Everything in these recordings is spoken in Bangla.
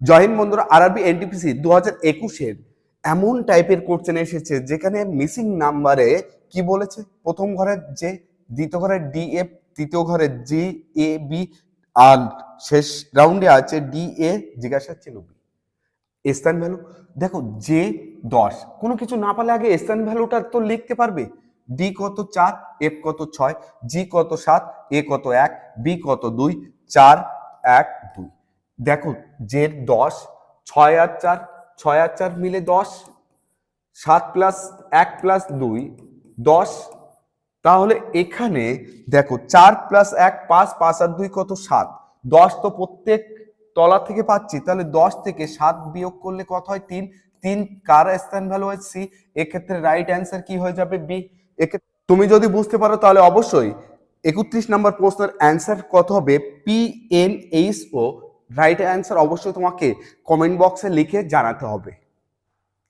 জয়েন বন্ধুরা, আরআরবি এনটিপিসি দু হাজার একুশের এমন টাইপের কোশ্চেন এসেছে যেখানে মিসিং নাম্বারে কি বলেছে? প্রথম ঘরের যে দ্বিতীয় ঘরের ডি এফ তৃতীয় ঘরের জি এ বি আর শেষ রাউন্ডে আছে ডি এ জিজ্ঞাসা ছিল স্থান ভ্যালু দেখো যে দশ। কোনো কিছু না পারলে আগে স্থান ভ্যালুটা তো লিখতে পারবে। ডি কত চার এফ কত ছয় জি কত সাত এ কত এক বি কত দুই, চার, এক, দুই। দেখো, যে দশ, ছয় আর চার, ছয় আর চার মিলে দশ, সাত প্লাস এক প্লাস দুই, দশ। তাহলে এখানে দেখো, চার প্লাস এক, পাঁচ পাঁচ আর দুই কত? সাত। দশ তো প্রত্যেক তলা থেকে পাচ্ছি, তাহলে দশ থেকে সাত বিয়োগ করলে কত হয়? তিন। তিন কার স্থান ভ্যালু হয়? সি। এক্ষেত্রে রাইট অ্যান্সার কি হয়ে যাবে? বি। তুমি যদি বুঝতে পারো, তাহলে অবশ্যই একত্রিশ নম্বর প্রশ্নের অ্যান্সার কত হবে? পি এন এইচ ও রাইট অ্যান্সার অবশ্যই তোমাকে কমেন্ট বক্সে লিখে জানাতে হবে।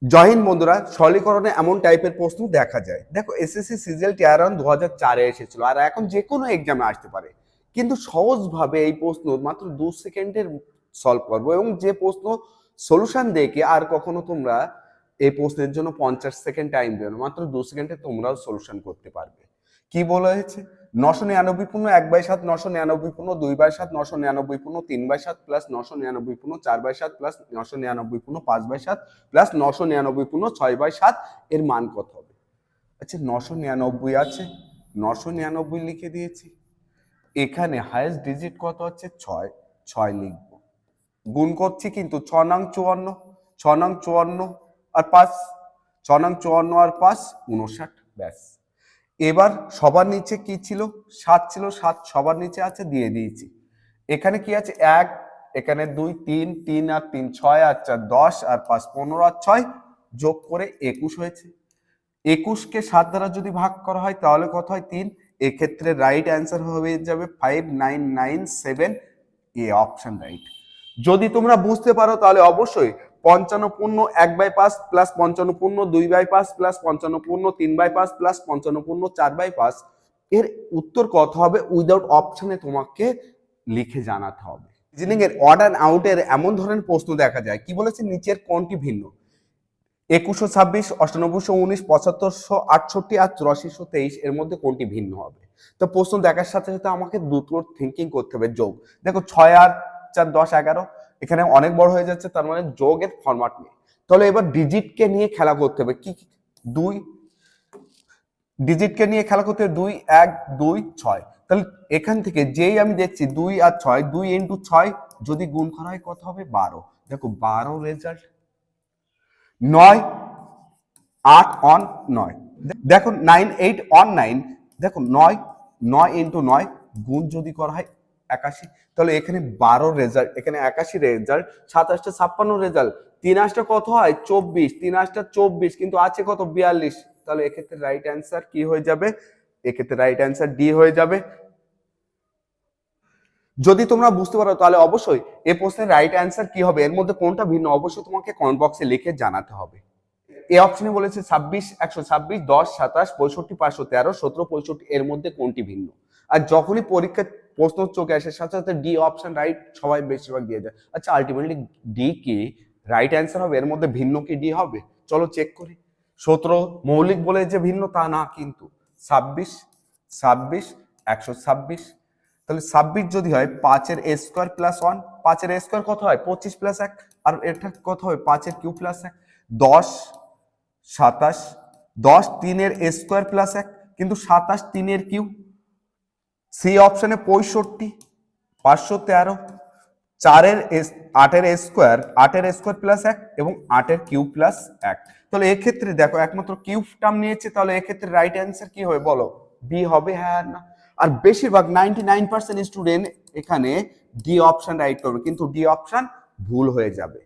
জয় হিন্দ বন্ধুরা, সরলীকরণে এমন টাইপের প্রশ্ন দেখা যায়। দেখো এসএসসি সিজিএল টিয়ার দু হাজার চারে এসেছিল, আর এখন যে কোনো এক্সামে আসতে পারে। কিন্তু সহজভাবে এই প্রশ্ন মাত্র দু সেকেন্ডের সলভ করব এবং যে প্রশ্ন সলিউশন দেখে আর কখনো তোমরা এই প্রশ্নের জন্য পঞ্চাশ সেকেন্ড টাইম দেবে মাত্র দু সেকেন্ডে তোমরাও সলিউশন করতে পারবে। কি বলা হয়েছে? নশো নিরানব্বই পূর্ণ এক বাই সাত, নশো নিরানব্বই পূর্ণ দুই বাই সাত, নশো নিরানব্বই পূর্ণ তিন বাই সাত, প্লাস নশো নিরানব্বই পূর্ণ চার বাই সাত, প্লাস নশো নিরানব্বই পূর্ণ পাঁচ বাই সাত, প্লাস নশো নিরানব্বই পূর্ণ ছয় বাই সাত, এর মান কত হবে? আচ্ছা নশো নিরানব্বই আছে, নশো নিরানব্বই লিখে দিয়েছি। এখানে হায়েস্ট ডিজিট কত হচ্ছে ছয় ছয় লিখব। গুণ করছি কিন্তু ছ নং চুয়ান্ন, ছ নং চুয়ান্ন আর পাঁচ, ছ নং চুয়ান্ন আর পাঁচ উনষাট ব্যাস। এবার সবার নিচে কি ছিল? সাত ছিল, সাত সবার নিচে আছে, দিয়ে দিয়েছি। এখানে কি আছে? এক, এখানে দুই, তিন তিন আর তিন, ছয়, আর চার, দশ, আর পাঁচ, পনেরো আর ছয় যোগ করে একুশ হয়েছে। একুশকে সাত দ্বারা যদি ভাগ করা হয়, তাহলে কত হয়? তিন। এক্ষেত্রে রাইট অ্যান্সার হয়ে যাবে five nine nine seven A option right যদি তোমরা বুঝতে পারো, তাহলে অবশ্যই পঞ্চান্ন পূর্ণ এক বাই পাঁচ প্লাস পঞ্চান্ন পূর্ণ দুই বাই পাঁচ প্লাস পঞ্চান্ন পূর্ণ তিন বাই পাঁচ প্লাস পঞ্চান্ন পূর্ণ চার বাই পাঁচ। এর উত্তর কত হবে? উইদাউট অপশনে তোমাকে লিখে জানাতে হবে। রিজনিং এর অড আউটের এমন ধরনের প্রশ্ন দেখা যায়। কি বলেছে? নিচের কোনটি ভিন্ন? একুশশো ছাব্বিশ, অষ্টানব্বইশো উনিশ, পঁচাত্তরশো আটষট্টি আর চুরাশিশো তেইশ, এর মধ্যে কোনটি ভিন্ন হবে? তো প্রশ্ন দেখার সাথে সাথে আমাকে দুটো থিঙ্কিং করতে হবে। যোগ। দেখো ছয় আর চার, দশ, এগারো। এখানে অনেক বড় হয়ে যাচ্ছে, তার মানে যোগের ফরম্যাট নেই তাহলে এবার ডিজিটকে নিয়ে খেলা করতে হবে, কি? দুই। ডিজিটকে নিয়ে খেলা করতে দুই, এক, দুই, ছয়। তাহলে এখান থেকে যেই আমি দেখছি দুই আর ছয়, দুই ইন্টু ছয়, যদি গুণ করা হয় কত হবে? বারো। দেখো, বারো রেজাল্ট নয়, আট অন নয়। দেখো নাইন এইট অন নাইন দেখো, নয় নয় ইন্টু নয়, গুণ যদি করা হয় একাশি, তাহলে এখানে বারো রেজাল্ট এখানে একাশি রেজাল্ট সাতাশটা ছাপ্পান্ন রেজাল্ট তিন আটটা কত হয়? চব্বিশ তিন আটটা চব্বিশ, কিন্তু আছে কত? বিয়াল্লিশ, তাহলে এক্ষেত্রে রাইট অ্যান্সার কি হয়ে যাবে? এক্ষেত্রে রাইট অ্যান্সার ডি হয়ে যাবে। যদি তোমরা বুঝতে পারো, তাহলে অবশ্যই এ প্রশ্নের রাইট অ্যান্সার কি হবে? এর মধ্যে কোনটা ভিন্ন? অবশ্যই তোমাকে কমেন্ট বক্সে লিখে জানাতে হবে। এ অপশনে বলেছে ছাব্বিশ, একশো ছাব্বিশ, দশ, সাতাশ, পঁয়ষট্টি, পাঁচশো তেরো, সতেরো, পঁয়ষট্টি, এর মধ্যে কোনটি ভিন্ন? আর যখনই পরীক্ষার প্রশ্ন চোখে আসে সাথে সাথে ডি অপশন রাইট সবাই বেশিরভাগ দিয়ে দেয়। আচ্ছা আলটিমেটলি ডি কি? রাইট অ্যান্সার হবে, এর মধ্যে ভিন্ন কি ডি হবে? চলো চেক করি। সতেরো, মৌলিক বলে যে ভিন্ন, তা না কিন্তু। ছাব্বিশ ছাব্বিশ, একশো ছাব্বিশ। তাহলে ছাব্বিশ যদি হয়, পাঁচের এ স্কোয়ার প্লাস ওয়ান পাঁচের এ স্কোয়ার কত হয়? পঁচিশ প্লাস এক। আর এটা কত হয়? পাঁচের কিউ প্লাস এক। দশ, সাতাশ, দশ তিনের এ স্কোয়ার প্লাস এক। কিন্তু সাতাশ তিনের কিউ সি অপশনে পঁয়ষট্টি, পাঁচশো তেরো, চারের এস, আটের স্কোয়ার আটের স্কোয়ার প্লাস এক এবং আটের কিউ প্লাস এক। তাহলে এক্ষেত্রে দেখো একমাত্র কিউব টার্ম নিয়েছে, তাহলে এক্ষেত্রে রাইট অ্যান্সার কি হবে বলো? বি হবে হ্যাঁ না। আর বেশিরভাগ নাইনটি নাইন পার্সেন্ট স্টুডেন্ট এখানে ডি অপশন রাইট করবে, কিন্তু ডি অপশন ভুল হয়ে যাবে।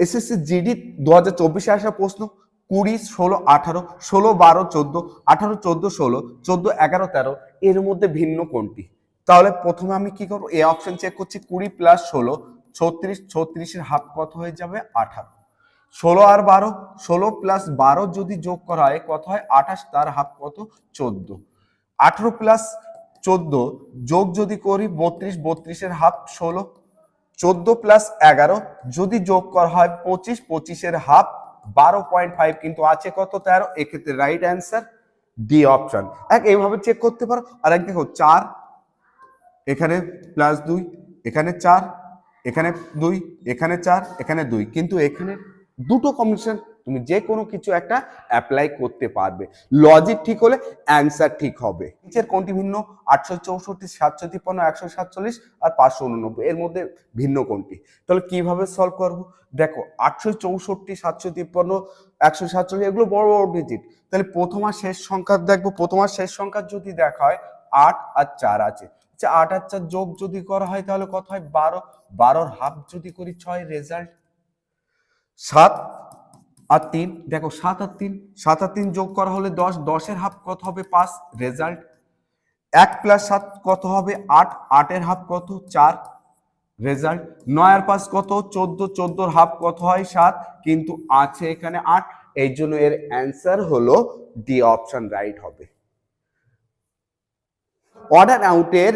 এসএসসি, জিডি দু হাজার চব্বিশে আসা প্রশ্ন কুড়ি, ষোলো, আঠারো, ষোলো, বারো, চোদ্দ, আঠারো, চোদ্দ, ষোলো, চোদ্দ, এগারো, তেরো, এর মধ্যে ভিন্ন কোনটি? তাহলে প্রথমে আমি কি করব? এ অপশন চেক করছি, কুড়ি প্লাস ষোলো, ছত্রিশ, ছত্রিশের হাফ কত হয়ে যাবে? আঠারো। ষোলো আর বারো, ষোলো প্লাস বারো যদি যোগ করা হয়, কত হয়? আঠাশ, তার হাফ কত? চোদ্দ। আঠারো প্লাস চোদ্দ যোগ যদি করি, বত্রিশ, বত্রিশের হাফ ষোলো, চোদ্দ প্লাস এগারো যদি যোগ করা হয়, পঁচিশ, পঁচিশের হাফ বারো পয়েন্ট ফাইভ কিন্তু আছে কত তেরো? এক্ষেত্রে রাইট অ্যান্সার ডি অপশন এক, এইভাবে চেক করতে পারো। আর এক, দেখো, চার, এখানে প্লাস দুই, এখানে চার, এখানে দুই, এখানে চার, এখানে দুই। কিন্তু এখানে দুটো কম্বিনেশন তুমি যে কোনো কিছু একটা অ্যাপ্লাই করতে পারবে। লজিক ঠিক হলে অ্যান্সার ঠিক হবে। নিচের কোনটি ভিন্ন? আটশো চৌষট্টি, সাতশো তিপ্পান্ন, একশো সাতচল্লিশ আর পাঁচশো উননব্বই। এর মধ্যে ভিন্ন কোনটি? তাহলে কীভাবে সলভ করব? দেখো, আটশো চৌষট্টি, সাতশো তিপ্পান্ন, একশো সাতচল্লিশ, এগুলো বড় বড় ডিজিট তাহলে প্রথম আর শেষ সংখ্যা দেখব। প্রথম আর শেষ সংখ্যা যদি দেখা হয়, আট আর চার আছে। আচ্ছা আট আর চার যোগ যদি করা হয়, তাহলে কত হয়? বারো। বারোর হাফ যদি করি, ছয় রেজাল্ট সাত আর তিন, দেখো সাত আর তিন, সাত আর তিন যোগ করা হলে দশ, দশের হাফ কত হবে? পাঁচ রেজাল্ট এক প্লাস সাত কত হবে? আট, আটের হাফ কত? চার রেজাল্ট নয় আর পাঁচ কত? চোদ্দ, চোদ্দোর হাফ কত হয়? সাত, কিন্তু আছে এখানে আট, এই জন্য এর অ্যান্সার হলো ডি অপশন রাইট হবে। অর্ডার আউটের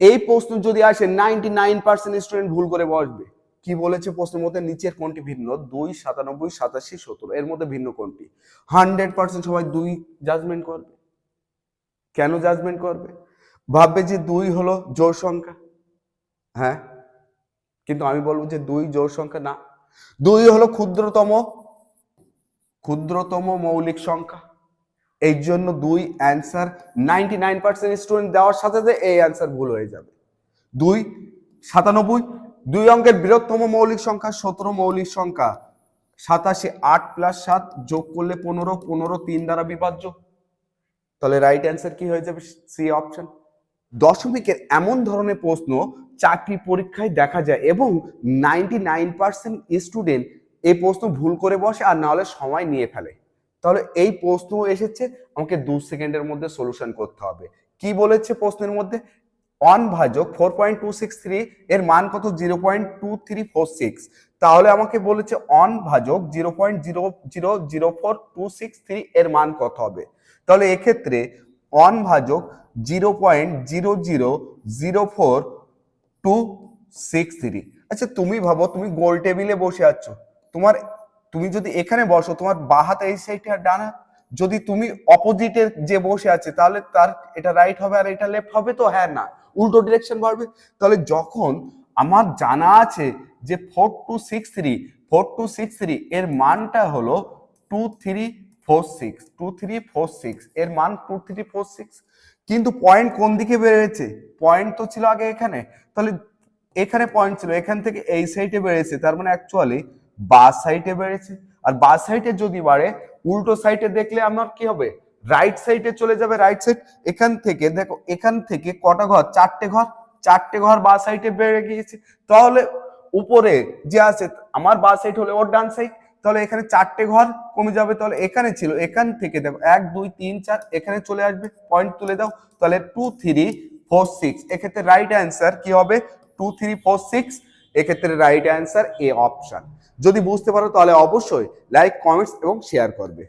এই প্রশ্ন যদি আসে নাইনটি নাইন পার্সেন্ট স্টুডেন্ট ভুল করে বসবে। কি বলেছে প্রশ্নের মধ্যে? নিচের কোনটি ভিন্ন? দুই, সাতানব্বই, সাতাশি সতেরো এর মধ্যে ভিন্ন কোনটি? হান্ড্রেড পার্সেন্ট সবাই দুই জাজমেন্ট করবে। কেন জাজমেন্ট করবে? ভাববে যে দুই হলো জোর সংখ্যা। হ্যাঁ? কিন্তু আমি বলব যে দুই জোর সংখ্যা না। দুই হলো ক্ষুদ্রতম ক্ষুদ্রতম মৌলিক সংখ্যা। এই জন্য দুই answer ninety nine percent student দেওয়ার সাথে সাথে এই অ্যান্সার ভুল হয়ে যাবে। দুই, সাতানব্বই দুই অঙ্কের বৃহত্তম মৌলিক সংখ্যা সতেরো মৌলিক সংখ্যা। সাতাশে আট প্লাস সাত যোগ করলে পনেরো পনেরো তিন দ্বারা বিভাজ্য। তাহলে রাইট অ্যান্সার কি হয়ে যাবে? সি অপশন দশমিকের এমন ধরনের প্রশ্ন চাকরি পরীক্ষায় দেখা যায় এবং নাইনটি নাইন পার্সেন্ট স্টুডেন্ট এই প্রশ্ন ভুল করে বসে আর নাহলে সময় নিয়ে ফেলে। তাহলে এই প্রশ্ন এসেছে, আমাকে দু সেকেন্ডের মধ্যে সলিউশন করতে হবে। কি বলেছে প্রশ্নের মধ্যে? ওয়ান ভাজক four point two six three এর মান কত? Zero point two three four six তাহলে আমাকে বলেছে অন ভাজক zero point zero zero zero four two six three এর মান কত হবে? তাহলে এক্ষেত্রে অন ভাজক zero point zero zero zero four two six three আচ্ছা তুমি ভাবো, তুমি গোল টেবিলে বসে আছো। তোমার, তুমি যদি এখানে বসো, তোমার বাঁ হাত এই সাইডে আর ডান। যদি তুমি অপোজিটের যে বসে আছে, তাহলে তার, এটা রাইট হবে আর এটা লেফট হবে তো? হ্যাঁ না। উল্টো ডিরেকশন বাড়বে। তাহলে যখন আমার জানা আছে যে four two six three four two six three এর মানটা হলো two three four six two three four six এর মান টু থ্রি ফোর সিক্স কিন্তু পয়েন্ট কোন দিকে বেড়েছে? পয়েন্ট তো ছিল আগে এখানে। তাহলে এখানে পয়েন্ট ছিল, এখান থেকে এই সাইডে বেড়েছে। তার মানে অ্যাকচুয়ালি বা সাইডে বেড়েছে। আর বা সাইডে যদি বাড়ে, উল্টো সাইডে দেখলে আমার কি হবে? রাইট সাইডে চলে যাবে রাইট সাইড এখান থেকে, দেখো, এখান থেকে কটা ঘর? চারটে ঘর। চারটে ঘর বা সাইডে বেড়ে গিয়েছে। তাহলে উপরে যে আছে, আমার বা সাইড হলে ওর ডান সাইড তাহলে এখানে চারটে ঘর কমে যাবে। তাহলে এখানে ছিল, এখান থেকে দেখো, এক, দুই, তিন, চার, এখানে চলে আসবে। পয়েন্ট তুলে দাও। তাহলে টু থ্রি ফোর সিক্স এক্ষেত্রে রাইট অ্যান্সার কি হবে? টু থ্রি ফোর সিক্স এক্ষেত্রে রাইট অ্যান্সার এ অপশন যদি বুঝতে পারো, তাহলে অবশ্যই লাইক কমেন্টস এবং শেয়ার করবে।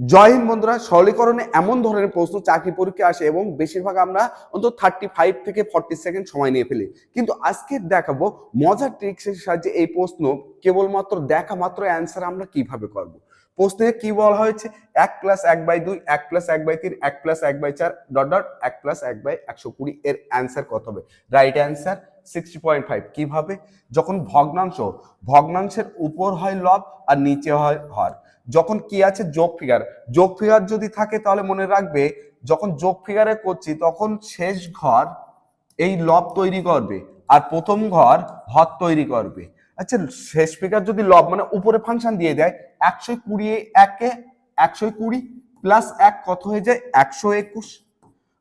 জয় হিন্দ বন্ধুরা, সরলীকরণে এমন ধরনের প্রশ্ন চাকরি পরীক্ষা আসে এবং বেশিরভাগ আমরা অন্তত থার্টি ফাইভ থেকে ফর্টি সেকেন্ড সময় নিয়ে ফেলি। কিন্তু আজকে দেখাবো মজার ট্রিক্সের সাহায্যে এই প্রশ্ন কেবলমাত্র দেখা মাত্র অ্যান্সার আমরা কীভাবে করব। প্রশ্নে কি বলা হয়েছে? এক প্লাস এক বাই দুই, এক প্লাস এক বাই তিন, এক প্লাস এক বাই চার ডট ডট এক প্লাস এক বাই একশো কুড়ি এর অ্যান্সার কত হবে? Right answer sixty point five কীভাবে? যখন ভগ্নাংশ, ভগ্নাংশের উপর হয় লব আর নিচে হয় হর। যখন কি আছে যোগ ফিগার যোগ ফিগার যদি থাকে তাহলে মনে রাখবে, যখন যোগ ফিগারে করছি, তখন শেষ ঘর এই লব তৈরি করবে আর প্রথম ঘর হর তৈরি করবে। আচ্ছা শেষ ফিগার যদি লব মানে উপরে ফাংশন দিয়ে দেয়, একশো কুড়ি একে একশো কুড়ি প্লাস এক কত হয়ে যায়? একশো একুশ।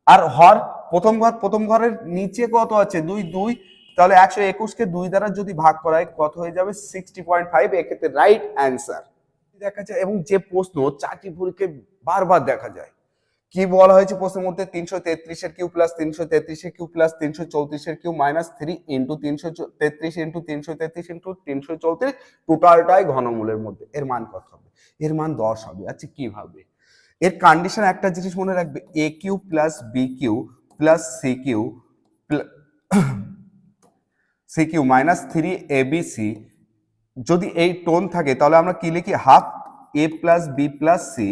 আর হর প্রথম ঘর, প্রথম ঘরের নিচে কত আছে? দুই দুই। তাহলে একশো একুশকে দুই দ্বারা যদি ভাগ করা হয়, কত হয়ে যাবে? সিক্সটি পয়েন্ট ফাইভ এক্ষেত্রে রাইট অ্যান্সার দেখা যায় এবং যে প্রশ্ন চাকরি পরীক্ষায় বারবার দেখা যায়। কি বলা হয়েছে প্রশ্নের মধ্যে? তিনশো তেত্রিশের কিউ প্লাস তিনশো তেত্রিশের কিউ প্লাস তিনশো চৌত্রিশের কিউ মাইনাস থ্রি ইন্টু তিনশো তেত্রিশ ইন্টু তিনশো তেত্রিশ ইন্টু তিনশো চৌত্রিশ টোটালটাই ঘনমূলের মধ্যে। এর মান কত হবে? এর মান দশ হবে। আচ্ছা কীভাবে এর কন্ডিশন একটা জিনিস মনে রাখবে। A cube plus B cube plus C cube plus C cube minus three A B C যদি এই টোন থাকে, তাহলে আমরা কি লিখি? Half A plus B plus C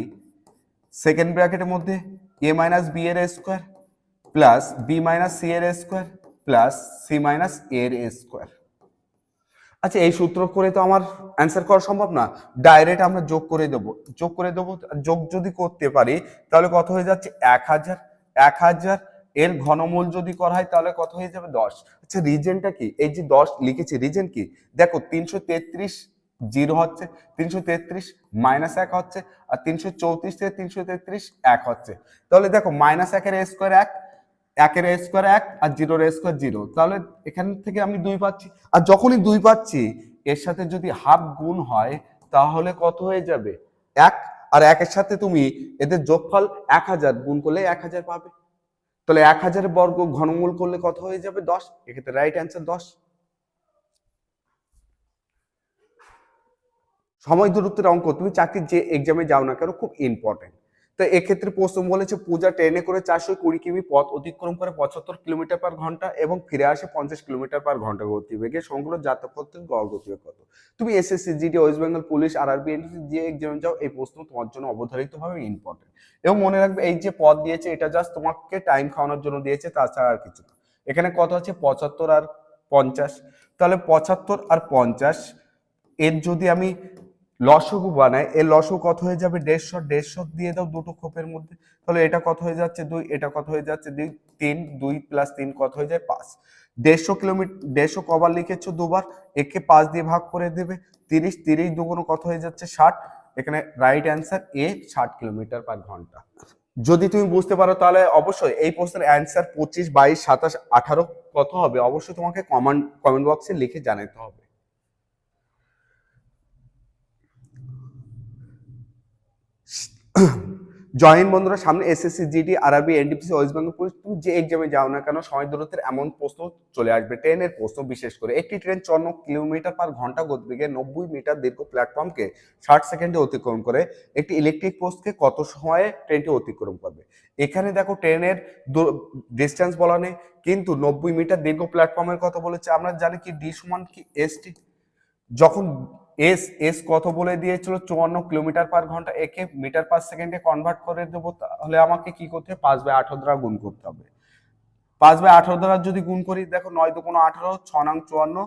second ব্র্যাকেটের মধ্যে এ মাইনাস বি এর square plus B minus C এর স্কোয়ার প্লাস সি মাইনাস এর স্কোয়ার আচ্ছা এই সূত্র করে তো আমার অ্যান্সার করা সম্ভব না। ডাইরেক্ট আমরা যোগ করে দেবো। যোগ করে দেবো, যোগ যদি করতে পারি, তাহলে কত হয়ে যাচ্ছে? এক হাজার। এক হাজার এর ঘনমূল যদি করা হয়, তাহলে কত হয়ে যাবে? দশ। আচ্ছা রিজেনটা কি? এই যে দশ লিখেছি রিজেন কি? দেখো, তিনশো তেত্রিশ জিরো হচ্ছে, তিনশো তেত্রিশ মাইনাস এক হচ্ছে, আর তিনশো চৌত্রিশ থেকে তিনশো তেত্রিশ এক হচ্ছে। তাহলে দেখো মাইনাস একের স্কোয়ার এক একের স্কোয়ার এক, আর জিরোর স্কোয়ার জিরো। তাহলে এখান থেকে আমি দুই পাচ্ছি। আর যখনই দুই পাচ্ছি, এর সাথে যদি হাফ গুণ হয়, তাহলে কত হয়ে যাবে? এক। আর একের সাথে তুমি এদের যোগফল এক হাজার গুণ করলে এক হাজার পাবে। তাহলে এক হাজার বর্গ ঘনমূল করলে কত হয়ে যাবে দশ? এক্ষেত্রে রাইট অ্যান্সার দশ। সময় দূরত্বের অঙ্ক, তুমি চাকরির যে এক্সামে যাও না কেন, খুব ইম্পর্টেন্ট তো এক্ষেত্রে প্রশ্ন বলেছে পূজা ট্রেনে করে চারশো কুড়ি কিমি পথ অতিক্রম করে পঁচাত্তর কিলোমিটার পার ঘণ্টা এবং ফিরে আসে পঞ্চাশ কিলোমিটার পার ঘণ্টা গতিবেগে। সংগ্রহ যাত্রাপথের গড় গতিবেগ কত? তুমি SSC GD West Bengal police আর আরবি যে এক্সামে যাও, এই প্রশ্ন তোমার জন্য অবধারিতভাবে ইম্পর্টেন্ট এবং মনে রাখবে, এই যে পথ দিয়েছে, এটা জাস্ট তোমাকে টাইম খাওয়ানোর জন্য দিয়েছে, তাছাড়া আর কিছু না। এখানে কত আছে? পঁচাত্তর আর পঞ্চাশ। তাহলে পঁচাত্তর আর পঞ্চাশ, এর যদি আমি লসগু বানায়। এর লসগু কত হয়ে যাবে? দেড়শো দেড়শো দিয়ে দাও দুটো খোপের মধ্যে। তাহলে এটা কত হয়ে যাচ্ছে? দুই, এটা কত হয়ে যাচ্ছে? দুই, তিন, দুই প্লাস তিন কত হয়ে যায়? পাঁচ। দেড়শো কিলোমিটার দেড়শো কবার লিখেছো দুবার, একে পাঁচ দিয়ে ভাগ করে দেবে। তিরিশ তিরিশ দুগুণ কত হয়ে যাচ্ছে? ষাট। এখানে রাইট অ্যান্সার এ ষাট কিলোমিটার পার ঘণ্টা। যদি তুমি বুঝতে পারো, তাহলে অবশ্যই এই প্রশ্নের অ্যান্সার পঁচিশ, বাইশ, সাতাশ, আঠারো কত হবে? অবশ্যই তোমাকে কমেন্ট কমেন্ট বক্সে লিখে জানাতে হবে। জয়েন বন্ধুরা, সামনে এসএসসি জিডি আরবি এনডিপিসি ওয়েস্ট বেঙ্গল পুলিশ তুমি যে এক্সামে যাও না কেন, সময় দূরত্বের এমন প্রশ্ন চলে আসবে। ট্রেনের প্রশ্ন বিশেষ করে, একটি ট্রেন চন্ন কিলোমিটার পার ঘণ্টা গতিবেগে নব্বই মিটার দীর্ঘ প্ল্যাটফর্মকে ষাট সেকেন্ডে অতিক্রম করে, একটি ইলেকট্রিক পোস্টকে কত সময়ে ট্রেনটি অতিক্রম করবে? এখানে দেখো ট্রেনের ডিস্টেন্স বলা নেই, কিন্তু নব্বই মিটার দীর্ঘ প্ল্যাটফর্মের কথা বলেছে। আমরা জানি কি ডি সমান কি এসটি যখন এস এস কত বলে দিয়েছিল? চুয়ান্ন কিলোমিটার পার ঘণ্টা। একে মিটার পার সেকেন্ডে কনভার্ট করে দেবো, তাহলে আমাকে কি করতে হবে? পাঁচ বাই আঠারো দ্বারা গুণ করতে হবে। পাঁচ বাই আঠারো দ্বারা যদি গুণ করি, দেখো নয় দুগুণ আঠারো ছ নং চুয়ান্ন,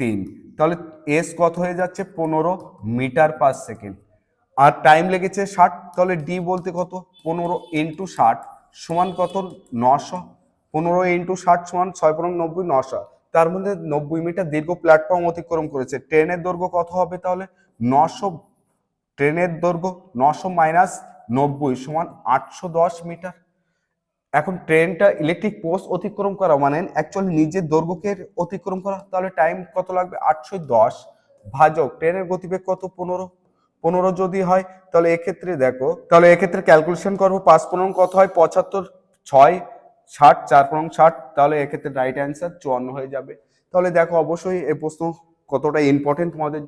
তিন। তাহলে এস কত হয়ে যাচ্ছে? পনেরো মিটার পার সেকেন্ড। আর টাইম লেগেছে ষাট, তাহলে ডি বলতে কত? পনেরো ইন্টু ষাট সমান কত? নশো। পনেরো ইন্টু ষাট সমান ছয় পনেরো নব্বই, নশো। তার মধ্যে নব্বই মিটার দীর্ঘ প্ল্যাটফর্ম অতিক্রম করেছে। ট্রেনের দৈর্ঘ্য কত হবে তাহলে? নশো, ট্রেনের দৈর্ঘ্য নশো মাইনাস নব্বই সমান আটশো দশ মিটার। এখন ট্রেনটা ইলেকট্রিক পোস্ট অতিক্রম করা মানে অ্যাকচুয়ালি নিজের দৈর্ঘ্যকে অতিক্রম করা, তাহলে টাইম কত লাগবে? আটশো দশ। ভাজক, ট্রেনের গতিবেগ কত? পনেরো। পনেরো যদি হয়, তাহলে এক্ষেত্রে দেখো, তাহলে এক্ষেত্রে ক্যালকুলেশন করব, পাঁচ পনেরো কত হয়? পঁচাত্তর ছয়। ষাট, চার পরং ষাট, তাহলে এক্ষেত্রে রাইট অ্যান্সার চুয়ান্ন হয়ে যাবে। তাহলে দেখো অবশ্যই এই প্রশ্ন কতটা ইম্পর্টেন্ট তোমাদের